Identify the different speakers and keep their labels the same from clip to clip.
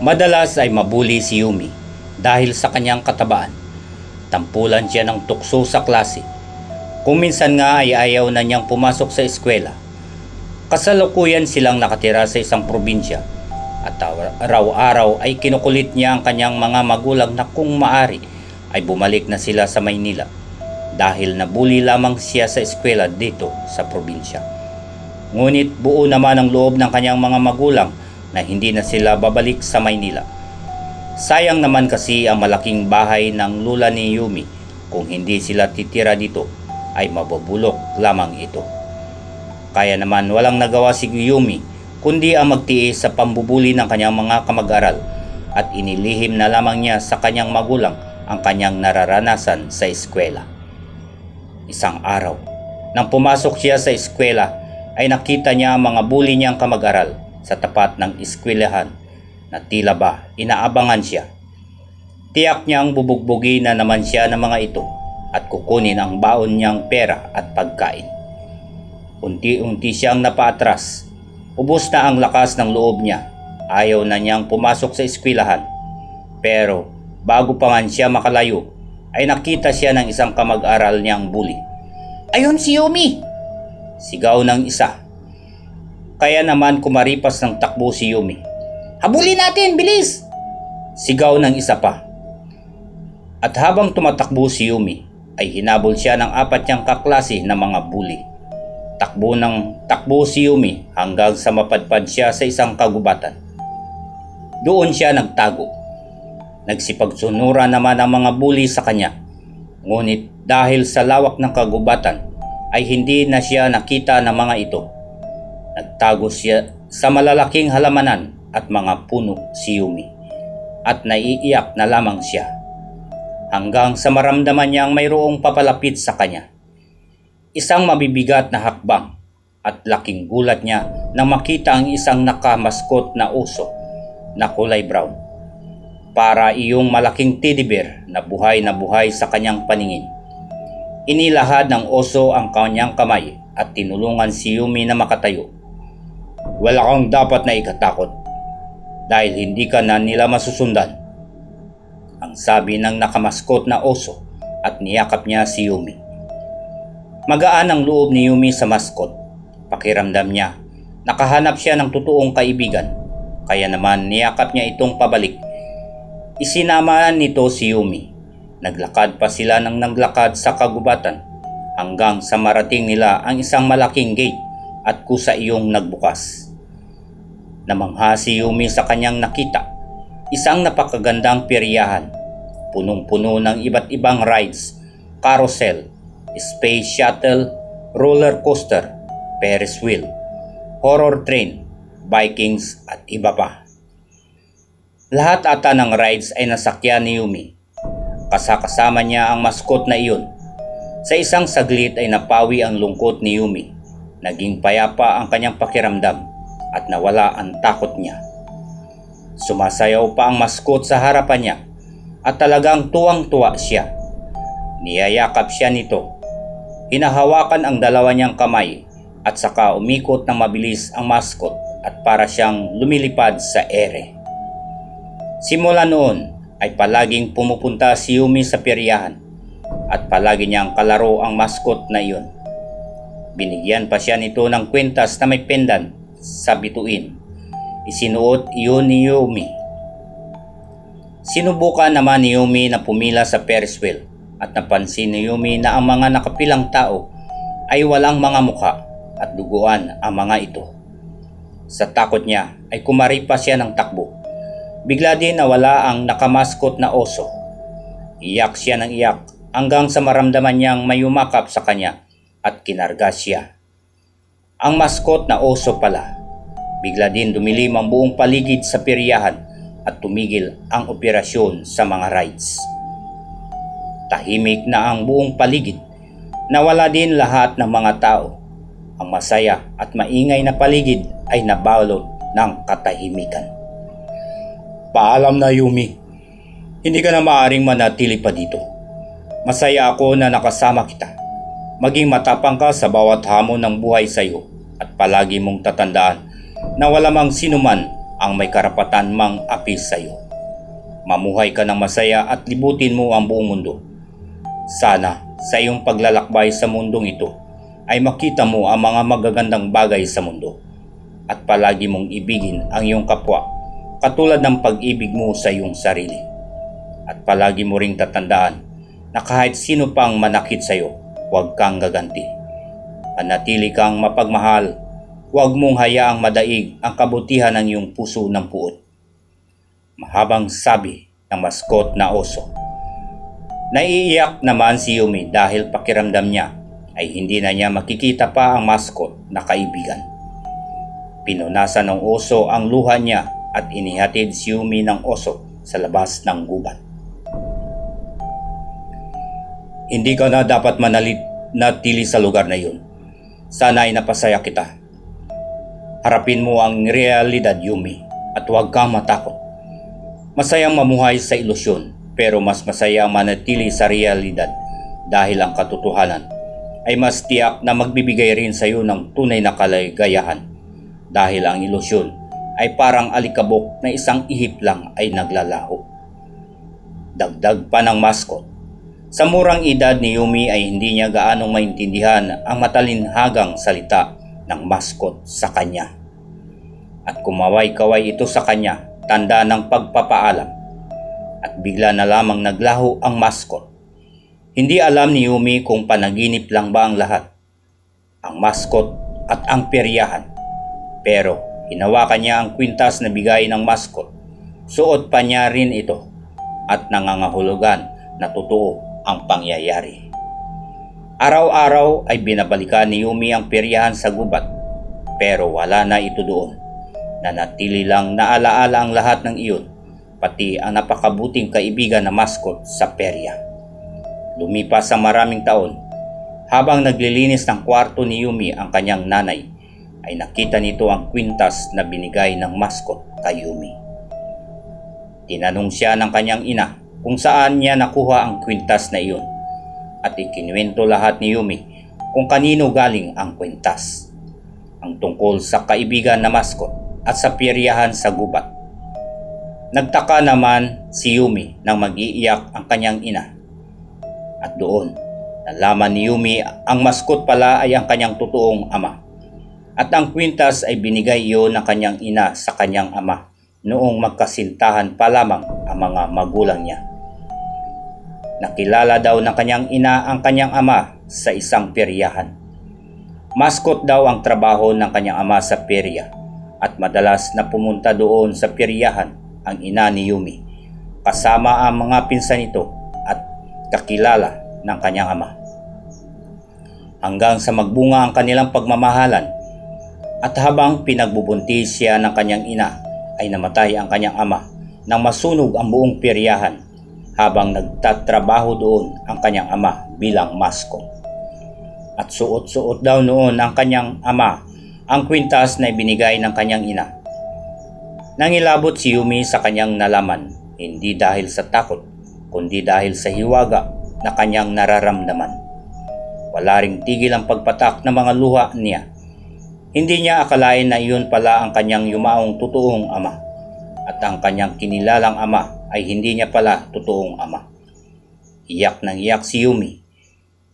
Speaker 1: Madalas ay mabuli si Yumi dahil sa kanyang katabaan. Tampulan siya ng tukso sa klase. Kung minsan nga ay ayaw na niyang pumasok sa eskwela. Kasalukuyan silang nakatira sa isang probinsya at araw-araw ay kinukulit niya ang kanyang mga magulang na kung maari ay bumalik na sila sa Maynila dahil nabuli lamang siya sa eskwela dito sa probinsya. Ngunit buo naman ang loob ng kanyang mga magulang na hindi na sila babalik sa Maynila. Sayang naman kasi ang malaking bahay ng lula ni Yumi kung hindi sila titira dito ay mabubulok lamang ito. Kaya naman walang nagawa si Yumi kundi ang magtiis sa pambubuli ng kanyang mga kamag-aral at inilihim na lamang niya sa kanyang magulang ang kanyang nararanasan sa eskwela. Isang araw, nang pumasok siya sa eskwela ay nakita niya ang mga bully niyang kamag-aral sa tapat ng eskwelahan na tila ba inaabangan siya. Tiyak niyang bubugbugi na naman siya ng mga ito at kukunin ang baon niyang pera at pagkain. Unti-unti siyang napaatras. Ubus na ang lakas ng loob niya. Ayaw na niyang pumasok sa eskwelahan. Pero bago pa man siya makalayo, ay nakita siya ng isang kamag-aral niyang bully. Ayun si Yumi! Sigaw ng isa. Kaya naman kumaripas ng takbo si Yumi. Habulin natin, bilis! Sigaw ng isa pa. At habang tumatakbo si Yumi, ay hinabol siya ng apat niyang kaklase na mga bully. Takbo ng takbo si Yumi hanggang sa mapadpad siya sa isang kagubatan. Doon siya nagtago. Nagsipagsunura naman ang mga bully sa kanya. Ngunit dahil sa lawak ng kagubatan ay hindi na siya nakita ng mga ito. Nagtago siya sa malalaking halamanan at mga puno si Yumi. At naiiyak na lamang siya. Hanggang sa maramdaman niyang mayroong papalapit sa kanya. Isang mabibigat na hakbang at laking gulat niya nang makita ang isang nakamaskot na uso na kulay brown. Para iyong malaking teddy bear na buhay na buhay sa kanyang paningin. Inilahad ng oso ang kanyang kamay at tinulungan si Yumi na makatayo. Wala kang dapat na ikatakot dahil hindi ka na nila masusundan. Ang sabi ng nakamaskot na oso at niyakap niya si Yumi. Magaan ang loob ni Yumi sa maskot. Pakiramdam niya, nakahanap siya ng totoong kaibigan. Kaya naman niyakap niya itong pabalik. Isinamaan nito si Yumi. Naglakad pa sila ng naglakad sa kagubatan hanggang sa marating nila ang isang malaking gate at kusa iyong nagbukas. Namangha si Yumi sa kanyang nakita. Isang napakagandang peryahan. Punong-puno ng iba't ibang rides, carousel, space shuttle, roller coaster, Ferris wheel, horror train, Vikings at iba pa. Lahat ata ng rides ay nasakyan ni Yumi. Kasakasama niya ang maskot na iyon. Sa isang saglit ay napawi ang lungkot ni Yumi. Naging payapa ang kanyang pakiramdam at nawala ang takot niya. Sumasayaw pa ang maskot sa harapan niya at talagang tuwang-tuwa siya. Niyayakap siya nito. Hinahawakan ang dalawa niyang kamay at saka umikot ng mabilis ang maskot at para siyang lumilipad sa ere. Simula noon ay palaging pumupunta si Yumi sa peryahan at palagi niyang kalaro ang maskot na iyon. Binigyan pa siya nito ng kwentas na may pendant sa bituin. Isinuot iyon ni Yumi. Sinubukan naman ni Yumi na pumila sa Ferris wheel at napansin ni Yumi na ang mga nakapilang tao ay walang mga mukha at duguan ang mga ito. Sa takot niya ay kumaripa siya ng takbo. Bigla din nawala ang nakamaskot na oso. Iyak siya ng iyak hanggang sa maramdaman niyang may umakap sa kanya at kinarga siya. Ang maskot na oso pala. Bigla din dumilim ang buong paligid sa peryahan at tumigil ang operasyon sa mga rides. Tahimik na ang buong paligid. Nawala din lahat ng mga tao. Ang masaya at maingay na paligid ay nabalot ng katahimikan. Paalam na Yumi. Hindi ka na maaring manatili pa dito. Masaya ako na nakasama kita. Maging matapang ka sa bawat hamon ng buhay sa iyo at palagi mong tatandaan na wala mang sinuman ang may karapatan mang apis sa iyo. Mamuhay ka ng masaya at libutin mo ang buong mundo. Sana sa iyong paglalakbay sa mundong ito ay makita mo ang mga magagandang bagay sa mundo at palagi mong ibigin ang iyong kapwa katulad ng pag-ibig mo sa iyong sarili. At palagi mo ring tatandaan na kahit sino pang manakit sa iyo, huwag kang gaganti. Panatili kang mapagmahal, huwag mong hayaang madaig ang kabutihan ng iyong puso ng puot. Mahabang sabi ng maskot na oso. Naiiyak naman si Yumi dahil pakiramdam niya ay hindi na niya makikita pa ang maskot na kaibigan. Pinunasan ng oso ang luha niya at inihatid si Yumi ng oso sa labas ng gubat. Hindi ka na dapat manalit natili sa lugar na yun. Sana ay napasaya kita. Harapin mo ang realidad, Yumi, at huwag kang matakot. Masayang mamuhay sa ilusyon, pero mas masaya manatili sa realidad dahil ang katotohanan ay mas tiyak na magbibigay rin sa iyo ng tunay na kaligayahan dahil ang ilusyon ay parang alikabok na isang ihip lang ay naglalaho. Dagdag pa ng maskot. Sa murang edad ni Yumi ay hindi niya gaanong maintindihan ang matalinhagang salita ng maskot sa kanya. At kumaway-kaway ito sa kanya, tanda ng pagpapaalam. At bigla na lamang naglaho ang maskot. Hindi alam ni Yumi kung panaginip lang ba ang lahat. Ang maskot at ang peryahan. Pero hinawakan niya ang kwintas na bigay ng maskot. Suot pa niya rin ito at nangangahulugan na totoo ang pangyayari. Araw-araw ay binabalikan ni Yumi ang peryahan sa gubat pero wala na ito doon. Nanatili lang naalaala ang lahat ng iyon pati ang napakabuting kaibigan na maskot sa perya. Lumipas ang maraming taon, habang naglilinis ng kwarto ni Yumi ang kanyang nanay, ay nakita nito ang kwintas na binigay ng maskot kay Yumi. Tinanong siya ng kanyang ina kung saan niya nakuha ang kwintas na iyon at ikinuwento lahat ni Yumi kung kanino galing ang kwintas. Ang tungkol sa kaibigan na maskot at sa piryahan sa gubat. Nagtaka naman si Yumi nang mag-iiyak ang kanyang ina. At doon, nalaman ni Yumi ang maskot pala ay ang kanyang totoong ama. At ang kwintas ay binigay iyon ng kanyang ina sa kanyang ama noong magkasintahan pa lamang ang mga magulang niya. Nakilala daw ng kanyang ina ang kanyang ama sa isang peryahan. Maskot daw ang trabaho ng kanyang ama sa perya at madalas na pumunta doon sa peryahan ang ina ni Yumi kasama ang mga pinsan nito at kakilala ng kanyang ama. Hanggang sa magbunga ang kanilang pagmamahalan at habang pinagbubuntis siya ng kanyang ina ay namatay ang kanyang ama nang masunog ang buong peryahan habang nagtatrabaho doon ang kanyang ama bilang maskot. At suot-suot daw noon ang kanyang ama ang kwintas na ibinigay ng kanyang ina. Nangilabot si Yumi sa kanyang nalaman, hindi dahil sa takot, kundi dahil sa hiwaga na kanyang nararamdaman. Wala ring tigil ang pagpatak ng mga luha niya. Hindi niya akalain na iyon pala ang kanyang yumaong totoong ama at ang kanyang kinilalang ama ay hindi niya pala totoong ama. Iyak ng iyak si Yumi.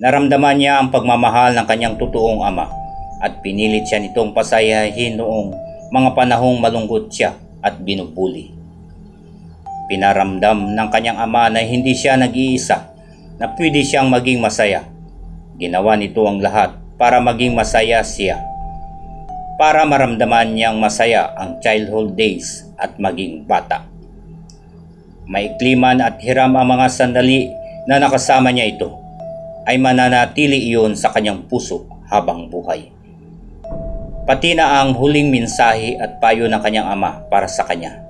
Speaker 1: Naramdaman niya ang pagmamahal ng kanyang totoong ama at pinilit siya nitong pasayahin noong mga panahong malungkot siya at binubuli. Pinaramdam ng kanyang ama na hindi siya nag-iisa na pwede siyang maging masaya. Ginawa nito ang lahat para maging masaya siya. Para maramdaman niyang masaya ang childhood days at maging bata. Maikli man at hiram ang mga sandali na nakasama niya ito, ay mananatili iyon sa kanyang puso habang buhay. Pati na ang huling mensahe at payo ng kanyang ama para sa kanya.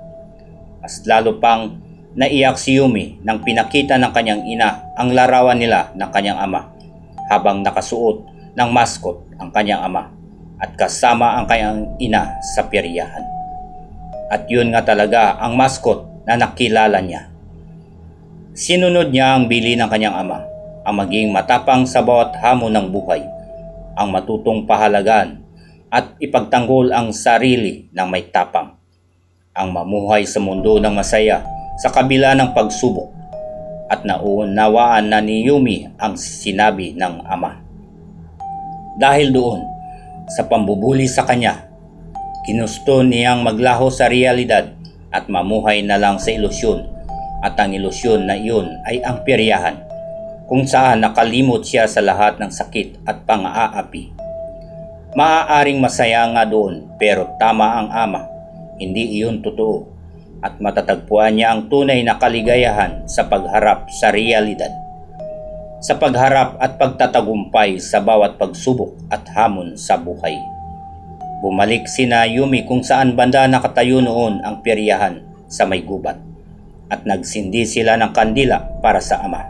Speaker 1: Mas lalo pang naiyak si Yumi nang pinakita ng kanyang ina ang larawan nila ng kanyang ama habang nakasuot ng maskot ang kanyang ama at kasama ang kanyang ina sa peryahan. At yun nga talaga ang maskot na nakilala niya. Sinunod niya ang bili ng kanyang ama, ang maging matapang sa bawat hamon ng buhay, ang matutong pahalagaan at ipagtanggol ang sarili ng may tapang. ang mamuhay sa mundo ng masaya sa kabila ng pagsubok at naunawaan na ni Yumi ang sinabi ng ama. Dahil doon, sa pambubuli sa kanya, ginusto niyang maglaho sa realidad at mamuhay na lang sa ilusyon at ang ilusyon na iyon ay ang peryahan kung saan nakalimot siya sa lahat ng sakit at pang-aapi. Maaaring masaya nga doon pero tama ang ama, hindi iyon totoo at matatagpuan niya ang tunay na kaligayahan sa pagharap sa realidad. Sa pagharap at pagtatagumpay sa bawat pagsubok at hamon sa buhay. Bumalik sina Yumi kung saan banda nakatayo noon ang peryahan sa may gubat at nagsindi sila ng kandila para sa ama.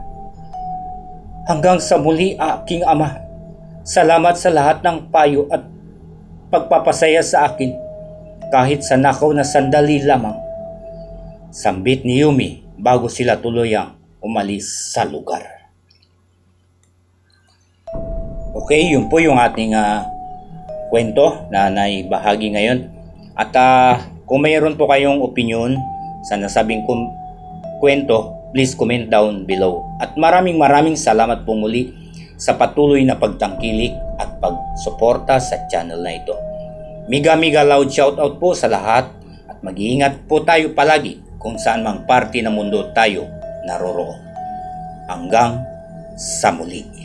Speaker 1: Hanggang sa muli aking ama, salamat sa lahat ng payo at pagpapasaya sa akin kahit sa nakaw na sandali lamang. Sambit ni Yumi bago sila tuluyang umalis sa lugar. Okay, yun po yung ating ah, kwento na naibahagi ngayon. At ah, kung mayroon po kayong opinion sa nasabing kum- kwento, please comment down below. At maraming maraming salamat po muli sa patuloy na pagtangkilik at pagsuporta sa channel na ito. Miga miga loud shoutout po sa lahat at mag-iingat po tayo palagi kung saan mang parte ng mundo tayo naroroon. Hanggang sa muli.